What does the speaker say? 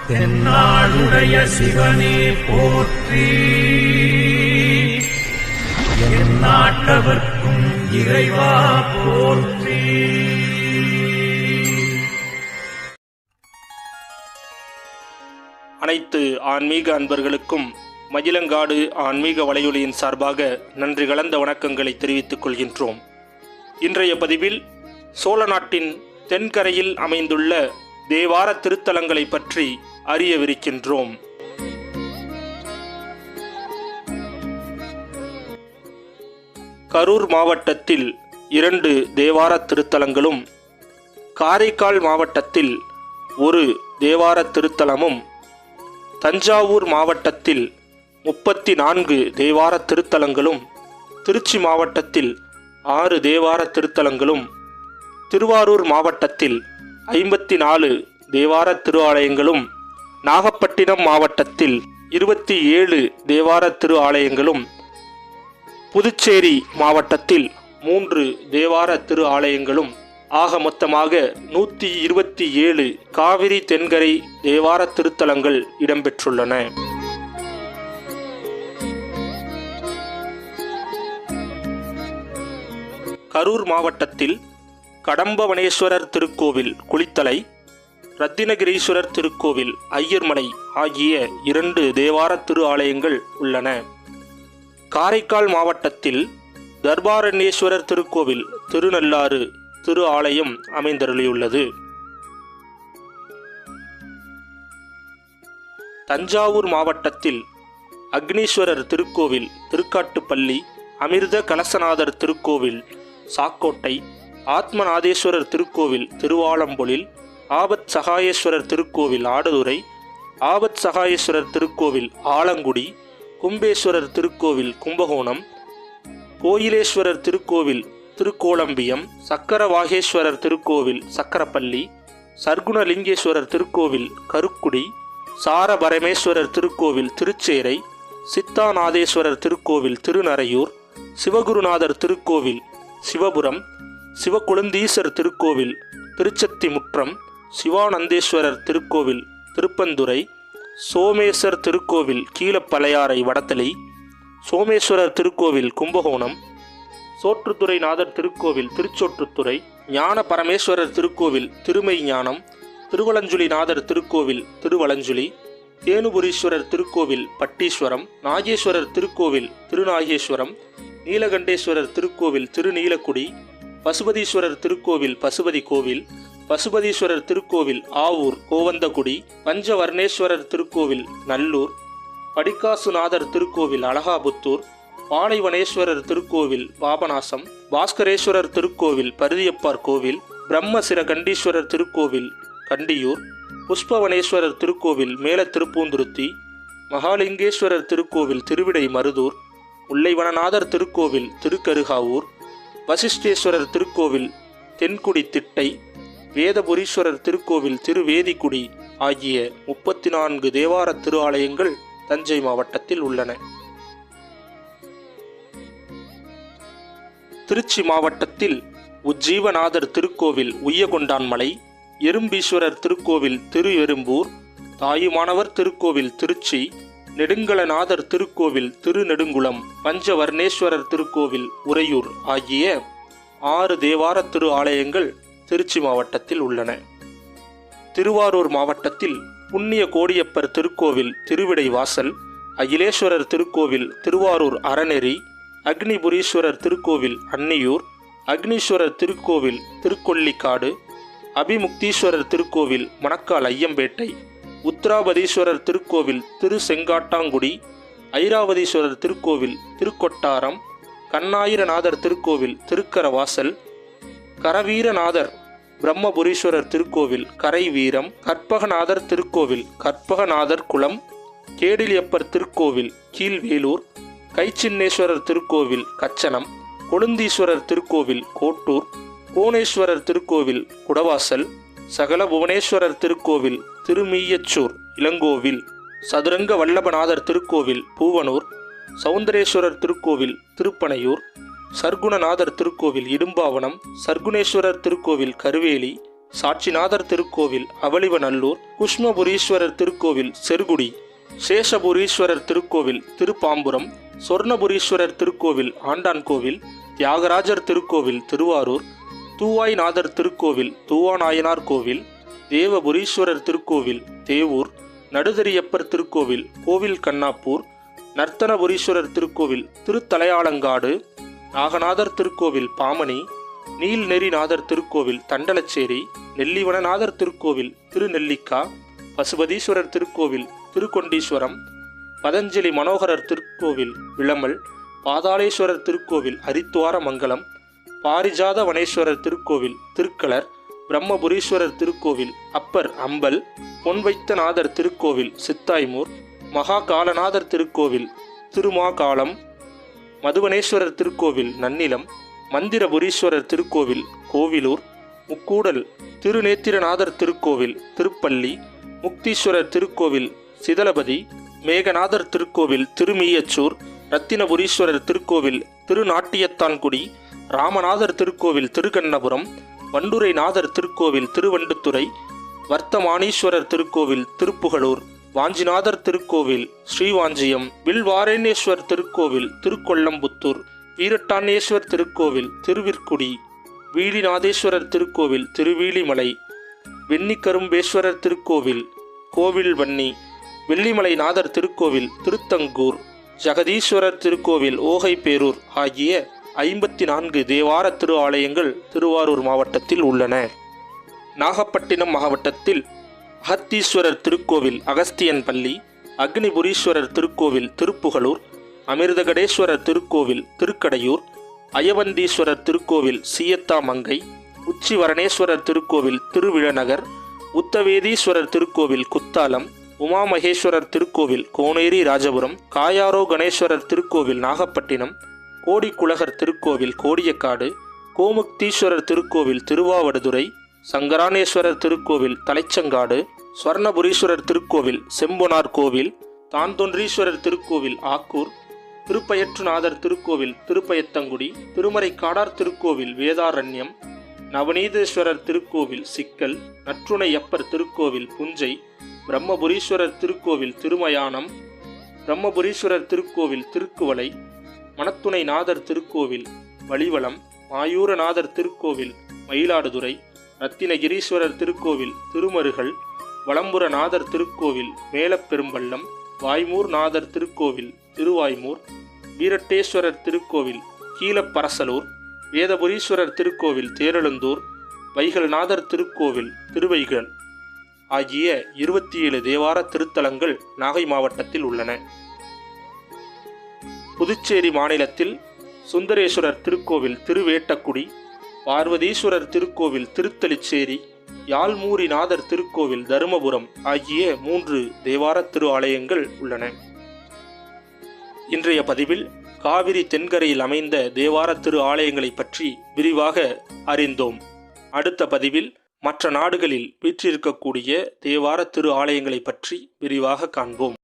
தென்னாடுடைய சிவனே போற்றி. எந்நாட்டவர்க்கும் இறைவா போற்றி. அனைத்து ஆன்மீக அன்பர்களுக்கும் மகிழங்காடு ஆன்மீக வலையொலியின் சார்பாக நன்றி கலந்த வணக்கங்களை தெரிவித்துக் கொள்கின்றோம். இன்றைய பதிவில் சோழ நாட்டின் தென்கரையில் அமைந்துள்ள தேவார திருத்தலங்களை பற்றி அறியவிருக்கின்றோம். கரூர் மாவட்டத்தில் இரண்டு தேவார திருத்தலங்களும் காரைக்கால் மாவட்டத்தில் ஒரு தேவார திருத்தலமும் தஞ்சாவூர் மாவட்டத்தில் முப்பத்தி நான்கு தேவார திருத்தலங்களும் திருச்சி மாவட்டத்தில் ஆறு தேவார திருத்தலங்களும் திருவாரூர் மாவட்டத்தில் ஐம்பத்தி நாலு தேவார திரு ஆலயங்களும் நாகப்பட்டினம் மாவட்டத்தில் இருபத்தி ஏழு தேவார திரு ஆலயங்களும் புதுச்சேரி மாவட்டத்தில் மூன்று தேவார திரு ஆலயங்களும் ஆக மொத்தமாக நூற்றி இருபத்தி ஏழு காவிரி தென்கரை தேவார திருத்தலங்கள் இடம்பெற்றுள்ளன. கரூர் மாவட்டத்தில் கடம்பவனேஸ்வரர் திருக்கோவில் குளித்தலை ரத்தினகிரீஸ்வரர் திருக்கோவில் ஐயர்மலை ஆகிய இரண்டு தேவார திரு ஆலயங்கள் உள்ளன. காரைக்கால் மாவட்டத்தில் தர்பாரண்யேஸ்வரர் திருக்கோவில் திருநள்ளாறு திரு ஆலயம் அமைந்தருளியுள்ளது. தஞ்சாவூர் மாவட்டத்தில் அக்னீஸ்வரர் திருக்கோவில் திருக்காட்டுப்பள்ளி அமிர்த கலசநாதர் திருக்கோவில் சாக்கோட்டை ஆத்மநாதேஸ்வரர் திருக்கோவில் திருவாலம்பொழில் ஆபத் சகாயேஸ்வரர் திருக்கோவில் ஆடதுரை ஆபத் சகாயேஸ்வரர் திருக்கோவில் ஆலங்குடி கும்பேஸ்வரர் திருக்கோவில் கும்பகோணம் கோயிலேஸ்வரர் திருக்கோவில் திருக்கோலம்பியம் சக்கரவாகேஸ்வரர் திருக்கோவில் சக்கரப்பள்ளி சர்க்குணலிங்கேஸ்வரர் திருக்கோவில் கருக்குடி சாரபரமேஸ்வரர் திருக்கோவில் திருச்சேரை சித்தாநாதேஸ்வரர் திருக்கோவில் திருநரையூர் சிவகுருநாதர் திருக்கோவில் சிவபுரம் சிவக்குழுந்தீசர் திருக்கோவில் திருச்சத்திமுற்றம் சிவானந்தேஸ்வரர் திருக்கோவில் திருப்பந்துரை சோமேஸ்வர் திருக்கோவில் கீழப்பழையாறை வடத்தலை சோமேஸ்வரர் திருக்கோவில் கும்பகோணம் சோற்றுத்துறை நாதர் திருக்கோவில் திருச்சோற்றுத்துறை ஞான பரமேஸ்வரர் திருக்கோவில் திருமை ஞானம் திருவலஞ்சுலி நாதர் திருக்கோவில் திருவலஞ்சுலி தேனுபுரீஸ்வரர் திருக்கோவில் பட்டீஸ்வரம் நாகேஸ்வரர் திருக்கோவில் திருநாகேஸ்வரம் நீலகண்டேஸ்வரர் திருக்கோவில் திருநீலக்குடி பசுபதீஸ்வரர் திருக்கோவில் பசுபதி கோவில் பசுபதீஸ்வரர் திருக்கோவில் ஆவூர் கோவந்தகுடி பஞ்சவர்ணேஸ்வரர் திருக்கோவில் நல்லூர் படிக்காசுநாதர் திருக்கோவில் அலகாபுத்தூர் பாலைவனேஸ்வரர் திருக்கோவில் பாபநாசம் பாஸ்கரேஸ்வரர் திருக்கோவில் பருதியப்பார் கோவில் பிரம்மசிரகண்டீஸ்வரர் திருக்கோவில் கண்டியூர் புஷ்பவனேஸ்வரர் திருக்கோவில் மேல திருப்பூந்துருத்தி மகாலிங்கேஸ்வரர் திருக்கோவில் திருவிடை மருதூர் முல்லைவனநாதர் திருக்கோவில் திருக்கருகாவூர் வசிஷ்டேஸ்வரர் திருக்கோவில் தென்குடி திட்டை வேதபுரீஸ்வரர் திருக்கோவில் திருவேதிக்குடி ஆகிய முப்பத்தி நான்கு தேவார திரு ஆலயங்கள் தஞ்சை மாவட்டத்தில் உள்ளன. திருச்சி மாவட்டத்தில் உஜ்ஜீவநாதர் திருக்கோவில் உய்யகொண்டான்மலை எறும்பீஸ்வரர் திருக்கோவில் திரு எறும்பூர் தாயுமானவர் திருக்கோவில் திருச்சி நெடுங்கலநாதர் திருக்கோவில் திருநெடுங்குளம் பஞ்சவர்ணேஸ்வரர் திருக்கோவில் உறையூர் ஆகிய ஆறு தேவார திரு ஆலயங்கள் திருச்சி மாவட்டத்தில் உள்ளன. திருவாரூர் மாவட்டத்தில் புண்ணிய கோடியப்பர் திருக்கோவில் திருவிடை வாசல் அகிலேஸ்வரர் திருக்கோவில் திருவாரூர் அறநெறி அக்னிபுரீஸ்வரர் திருக்கோவில் அன்னியூர் அக்னீஸ்வரர் திருக்கோவில் திருக்கொல்லிக்காடு அபிமுக்தீஸ்வரர் திருக்கோவில் மணக்கால் ஐயம்பேட்டை உத்ராபதீஸ்வரர் திருக்கோவில் திரு செங்காட்டாங்குடி ஐராவதீஸ்வரர் திருக்கோவில் திருக்கொட்டாரம் கண்ணாயிரநாதர் திருக்கோவில் திருக்கரவாசல் கரவீரநாதர் பிரம்மபுரீஸ்வரர் திருக்கோவில் கரைவீரம் கற்பகநாதர் திருக்கோவில் கற்பகநாதர் குளம் கேடிலியப்பர் திருக்கோவில் கீழ்வேலூர் கைச்சின்னேஸ்வரர் திருக்கோவில் கச்சனம் கொழுந்தீஸ்வரர் திருக்கோவில் கோட்டூர் கோணேஸ்வரர் திருக்கோவில் குடவாசல் சகல புவனேஸ்வரர் திருக்கோவில் திருமீயச்சூர் இளங்கோவில் சதுரங்க வல்லபநாதர் திருக்கோவில் பூவனூர் சௌந்தரேஸ்வரர் திருக்கோவில் திருப்பனையூர் சர்க்குணநாதர் திருக்கோவில் இடும்பாவனம் சர்க்குணேஸ்வரர் திருக்கோவில் கருவேலி சாட்சிநாதர் திருக்கோவில் அவளிவநல்லூர் குஷ்மபுரீஸ்வரர் திருக்கோவில் செருகுடி சேஷபுரீஸ்வரர் திருக்கோவில் திருப்பாம்புரம் சொர்ணபுரீஸ்வரர் திருக்கோவில் ஆண்டான்கோவில் தியாகராஜர் திருக்கோவில் திருவாரூர் தூவாய்நாதர் திருக்கோவில் தூவாநாயனார் கோவில் தேவபுரீஸ்வரர் திருக்கோவில் தேவூர் நடுதரியப்பர் திருக்கோவில் கோவில் கண்ணாப்பூர் நர்த்தனபுரீஸ்வரர் திருக்கோவில் திருத்தலையாளங்காடு நாகநாதர் திருக்கோவில் பாமணி நீல்நெறிநாதர் திருக்கோவில் தண்டலச்சேரி நெல்லிவனநாதர் திருக்கோவில் திருநெல்லிக்கா பசுபதீஸ்வரர் திருக்கோவில் திருக்கொண்டீஸ்வரம் பதஞ்சலி மனோகரர் திருக்கோவில் விளமல் பாதாளேஸ்வரர் திருக்கோவில் ஹரித்துவார மங்கலம் பாரிஜாத வனேஸ்வரர் திருக்கோவில் திருக்களர் பிரம்மபுரீஸ்வரர் திருக்கோவில் அப்பர் அம்பல் பொன்வைத்தநாதர் திருக்கோவில் சித்தாய்மூர் மகாகாலநாதர் திருக்கோவில் திருமாகாலம் மதுவனேஸ்வரர் திருக்கோவில் நன்னிலம் மந்திரபுரீஸ்வரர் திருக்கோவில் கோவிலூர் முக்கூடல் திருநேத்திரநாதர் திருக்கோவில் திருப்பள்ளி முக்தீஸ்வரர் திருக்கோவில் சிதலபதி மேகநாதர் திருக்கோவில் திருமீயச்சூர் ரத்தினபுரீஸ்வரர் திருக்கோவில் திருநாட்டியத்தான்குடி ராமநாதர் திருக்கோவில் திருக்கண்ணபுரம் வண்டுரைநாதர் திருக்கோவில் திருவண்டுத்துறை வர்த்தமானீஸ்வரர் திருக்கோவில் திருப்புகலூர் வாஞ்சிநாதர் திருக்கோவில் ஸ்ரீவாஞ்சியம் வில்வாரண்யேஸ்வர் திருக்கோவில் திருக்கொல்லம்புத்தூர் வீரட்டானேஸ்வர் திருக்கோவில் திருவிற்குடி வீழிநாதேஸ்வரர் திருக்கோவில் திருவீழிமலை வெண்ணிக்கரும்பேஸ்வரர் திருக்கோவில் கோவில் வன்னி வெள்ளிமலை நாதர் திருக்கோவில் திருத்தங்கூர் ஜெகதீஸ்வரர் திருக்கோவில் ஓகைப்பேரூர் ஆகிய ஐம்பத்தி நான்கு தேவார திரு ஆலயங்கள் திருவாரூர் மாவட்டத்தில் உள்ளன. நாகப்பட்டினம் மாவட்டத்தில் அகத்தீஸ்வரர் திருக்கோவில் அகஸ்தியன் பள்ளி அக்னிபுரீஸ்வரர் திருக்கோவில் திருப்புகலூர் அமிர்தகடேஸ்வரர் திருக்கோவில் திருக்கடையூர் அயவந்தீஸ்வரர் திருக்கோவில் சீயத்தாமங்கை உச்சிவரணேஸ்வரர் திருக்கோவில் திருவிழநகர் உத்தவேதீஸ்வரர் திருக்கோவில் குத்தாலம் உமாமகேஸ்வரர் திருக்கோவில் கோனேரி ராஜபுரம் காயாரோ கணேஸ்வரர் திருக்கோவில் நாகப்பட்டினம் கோடிக்குலகர் திருக்கோவில் கோடியக்காடு கோமுக்தீஸ்வரர் திருக்கோவில் திருவாவடுதுறை சங்கரானேஸ்வரர் திருக்கோவில் தலைச்சங்காடு ஸ்வர்ணபுரீஸ்வரர் திருக்கோவில் செம்பொனார் கோவில் தான்தொன்றீஸ்வரர் திருக்கோவில் ஆக்கூர் திருப்பயற்றுநாதர் திருக்கோவில் திருப்பயத்தங்குடி திருமறைக்காடார் திருக்கோவில் வேதாரண்யம் நவநீதேஸ்வரர் திருக்கோவில் சிக்கல் நற்றுணையப்பர் திருக்கோவில் புஞ்சை பிரம்மபுரீஸ்வரர் திருக்கோவில் திருமயானம் பிரம்மபுரீஸ்வரர் திருக்கோவில் திருக்குவளை மணத்துணை நாதர் திருக்கோவில் வழிவளம் மாயூரநாதர் திருக்கோவில் மயிலாடுதுறை ரத்தினகிரீஸ்வரர் திருக்கோவில் திருமருகல் வளம்புரநாதர் திருக்கோவில் மேலப்பெரும்பள்ளம் வாய்மூர் நாதர் திருக்கோவில் திருவாய்மூர் வீரட்டேஸ்வரர் திருக்கோவில் கீழப்பரசலூர் வேதபுரீஸ்வரர் திருக்கோவில் தேரெழுந்தூர் வைகல்நாதர் திருக்கோவில் திருவைகல் ஆகிய இருபத்தி ஏழு தேவார திருத்தலங்கள் நாகை மாவட்டத்தில் உள்ளன. புதுச்சேரி மாநிலத்தில் சுந்தரேஸ்வரர் திருக்கோவில் திருவேட்டக்குடி பார்வதீஸ்வரர் திருக்கோவில் திருத்தலிச்சேரி யாழ்மூரிநாதர் திருக்கோவில் தருமபுரம் ஆகிய மூன்று தேவார திரு ஆலயங்கள் உள்ளன. இன்றைய பதிவில் காவிரி தென்கரையில் அமைந்த தேவார திரு ஆலயங்களை பற்றி விரிவாக அறிந்தோம். அடுத்த பதிவில் மற்ற நாடுகளில் வீற்றிருக்கக்கூடிய தேவார திரு ஆலயங்களை பற்றி விரிவாக காண்போம்.